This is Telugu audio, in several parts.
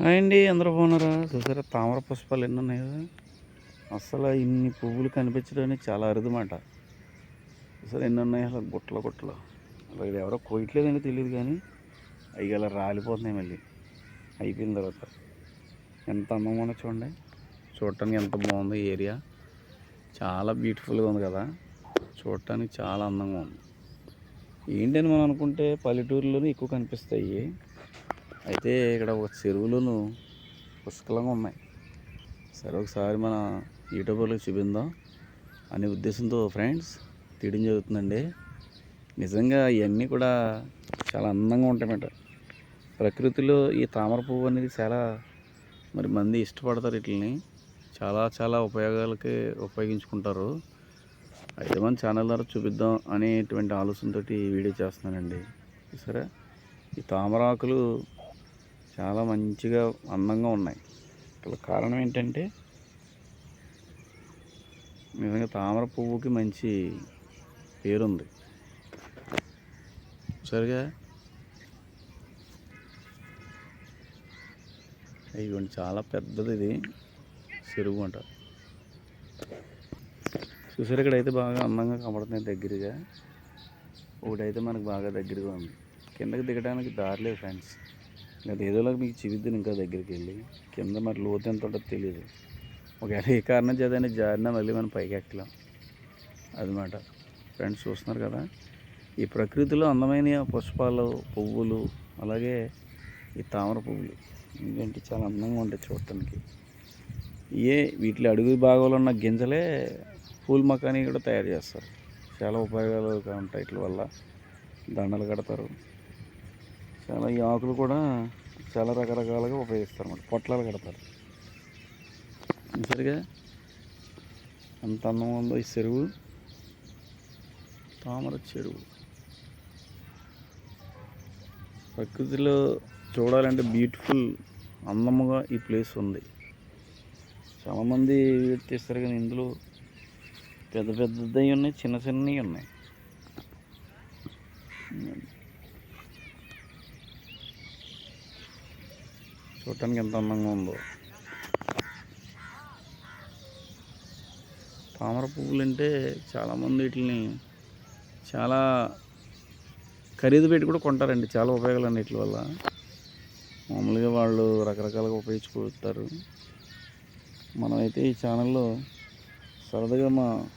అండి అందరూ బాగున్నారా? చూసారా తామర పుష్పాలు ఎన్ని ఉన్నాయి కదా? అసలు ఇన్ని పువ్వులు కనిపించడానికి చాలా అరుదుమాట. అసలు ఎన్ని ఉన్నాయి అసలు? గుట్టలు గుట్టలు అసలు ఇది ఎవరో కోయట్లేదని తెలియదు కానీ అవి అలా రాలిపోతున్నాయి మళ్ళీ. అయిపోయిన తర్వాత. ఎంత అందంగా చూడండి. చూడటానికి ఎంత బాగుందో ఏరియా. చాలా బ్యూటిఫుల్గా ఉంది కదా. చూడటానికి చాలా అందంగా ఉంది. ఏంటని మనం అనుకుంటే పల్లెటూరులోనే ఎక్కువ కనిపిస్తాయి. అయితే ఇక్కడ ఒక చెరువులోను పుష్కలంగా ఉన్నాయి. సరే ఒకసారి మన యూట్యూబర్లకు చూపిందాం అనే ఉద్దేశంతో ఫ్రెండ్స్ తీయడం జరుగుతుందండి. నిజంగా ఇవన్నీ కూడా చాలా అందంగా ఉంటాయన్నమాట ప్రకృతిలో ఈ తామర పువ్వు అనేది చాలా మరి మంది ఇష్టపడతారు వీటిని చాలా చాలా ఉపయోగాలకి ఉపయోగించుకుంటారు. అయితే మన ఛానల్ ద్వారా చూపిద్దాం అనేటువంటి ఆలోచనతో వీడియో చేస్తున్నానండి. సరే ఈ తామరాకులు చాలా మంచిగా అందంగా ఉన్నాయి. ఇక్కడ కారణం ఏంటంటే నిజంగా తామర పువ్వుకి మంచి పేరుంది. సరిగా? ఇవ్వండి చాలా పెద్దది ఇది. చెరువు అంట. చూసారు ఇక్కడ అయితే బాగా అందంగా కనబడుతున్నాయి దగ్గరగా. ఒకటైతే మనకు బాగా దగ్గరగా ఉంది. కిందకి దిగడానికి దారి లేదు ఫ్రెండ్స్. అది ఏదోలాగా మీకు చూపిద్దాను ఇంకా దగ్గరికి వెళ్ళి. కింద మరి లోతు ఎంత ఉంటుందో తెలియదు ఒకవేళ ఏ కారణం చేతనే జారినా మళ్ళీ మనం పైకి ఎక్కలేం. అదనమాట. ఫ్రెండ్స్ చూస్తున్నారు కదా ఈ ప్రకృతిలో అందమైన పుష్పాలు పువ్వులు అలాగే ఈ తామర పువ్వులు ఇవేంటి చాలా అందంగా ఉంటాయి చూడటానికి. ఏ వీటిలో అడుగు భాగంలో ఉన్న గింజలే పూల్ మకానీ కూడా తయారు చేస్తారు. చాలా ఉపయోగాలుగా ఉంటాయి వీటి వల్ల. దండలు కడతారు. చాలా ఈ ఆకులు కూడా చాలా రకరకాలుగా ఉపయోగిస్తారు అన్నమాట పొట్లాలు కడతారు. సరిగా అంత అందంగా ఉందో ఈ చెరువు. తామర చెరువు. ప్రకృతిలో చూడాలంటే బ్యూటిఫుల్ అందముగా ఈ ప్లేస్ ఉంది. చాలామంది తీస్తారు కానీ ఇందులో పెద్ద పెద్దవి ఉన్నాయి చిన్న చిన్నవి ఉన్నాయి. చూడటానికి ఎంత అందంగా ఉందో. తామర పువ్వులు అంటే చాలామంది వీటిని చాలా ఖరీదు పెట్టి కూడా కొంటారండి. చాలా ఉపయోగాలు అండి వీటి వల్ల. మామూలుగా వాళ్ళు రకరకాలుగా ఉపయోగించుకుంటారు. మనమైతే ఈ ఛానల్లో సరదాగా మా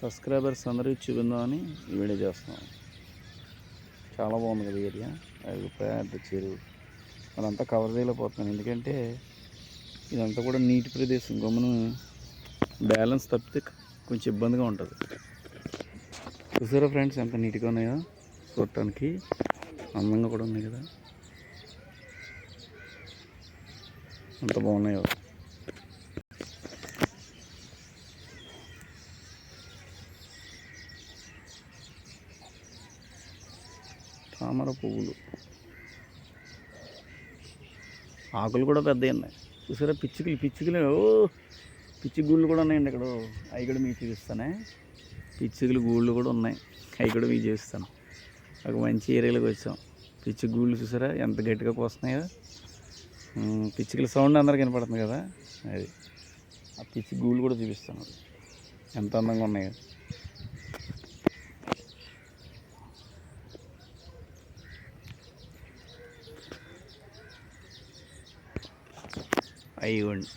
సబ్స్క్రైబర్స్ అందరికీ చూపిందామని వీడియో చేస్తున్నాం. చాలా బాగుంది కదా ఏరియా అది పెద్ద చెరువు అదంతా కవర్ చేయలేకపోతున్నాను. ఎందుకంటే ఇదంతా కూడా నీటి ప్రదేశం. గమ్మును బ్యాలెన్స్ తప్పితే కొంచెం ఇబ్బందిగా ఉంటుంది. చూసారా ఫ్రెండ్స్ ఎంత నీట్గా ఉన్నాయో? చూడటానికి అందంగా కూడా ఉన్నాయి కదా. అంత బాగున్నాయో. తామర పువ్వులు. ఆకులు కూడా పెద్దవి ఉన్నాయి. చూసారా? పిచ్చుకలు పిచ్చుకలు. ఓ పిచ్చి గూళ్ళు కూడా ఉన్నాయండి ఇక్కడ. అవి కూడా మీకు చూపిస్తానే. పిచ్చుకలు గూళ్ళు కూడా ఉన్నాయి. అవి కూడా మీకు చూపిస్తాను. ఒక మంచి ఏరియాలోకి వచ్చాం. పిచ్చి గూళ్ళు చూసారా? ఎంత గట్టిగా పోస్తున్నాయో. పిచ్చుకల సౌండ్ అందరికి వినపడుతుంది కదా. అది. ఆ పిచ్చి గూళ్ళు కూడా చూపిస్తాను. ఎంత అందంగా ఉన్నాయో. అయ్యండి.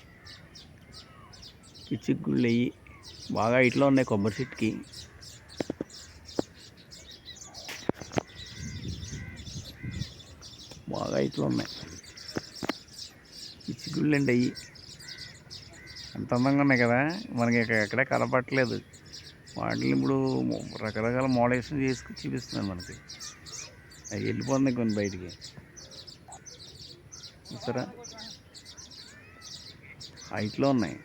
పిచ్చి గుళ్ళు అయ్యి బాగా ఇట్లా ఉన్నాయి కొబ్బరి చెట్టుకి. బాగా ఇట్లా ఉన్నాయి. పిచ్చి గుళ్ళు అండి అయ్యి. ఎంత అందంగా ఉన్నాయి కదా. మనకి ఇక ఎక్కడే కనపట్లేదు వాటిని ఇప్పుడు రకరకాల మోడల్స్ చేసుకుని చూపిస్తున్నాను మనకి. అవి వెళ్ళిపోతున్నాయి కొన్ని బయటికి. చూసారా హైట్లో ఉన్నాయి.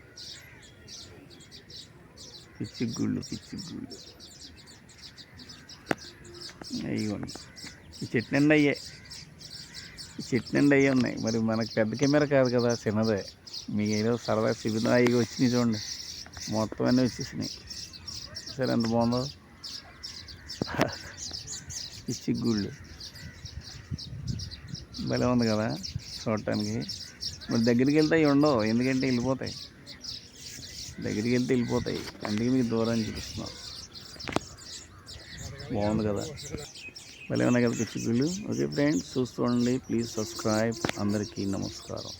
పిచ్చి గుళ్ళు పిచ్చి గుళ్ళు. అయ్యండి ఈ చెట్టు నిండా అయ్యే. ఈ చెట్టు నిండా అయ్యే ఉన్నాయి. మరి మనకు పెద్ద కెమెరా కాదు కదా చిన్నదే. మీకు ఏదో సరదా శిబిరం అవి వచ్చినాయి చూడండి. మొత్తం అన్నీ వచ్చేసినాయి. సరే ఎంత బాగుందో. పిచ్చి గుళ్ళు. భలే ఉంది కదా చూడటానికి. మరి దగ్గరికి వెళ్తే అవి ఉండవు ఎందుకంటే వెళ్ళిపోతాయి. దగ్గరికి వెళ్తే వెళ్ళిపోతాయి. అందుకే మీకు దూరం చూపిస్తున్నాం. బాగుంది కదా. భలే ఉన్నాయి కదా చిక్కులు ఓకే ఫ్రెండ్స్ చూస్తూ ఉండండి. Please subscribe. అందరికీ నమస్కారం.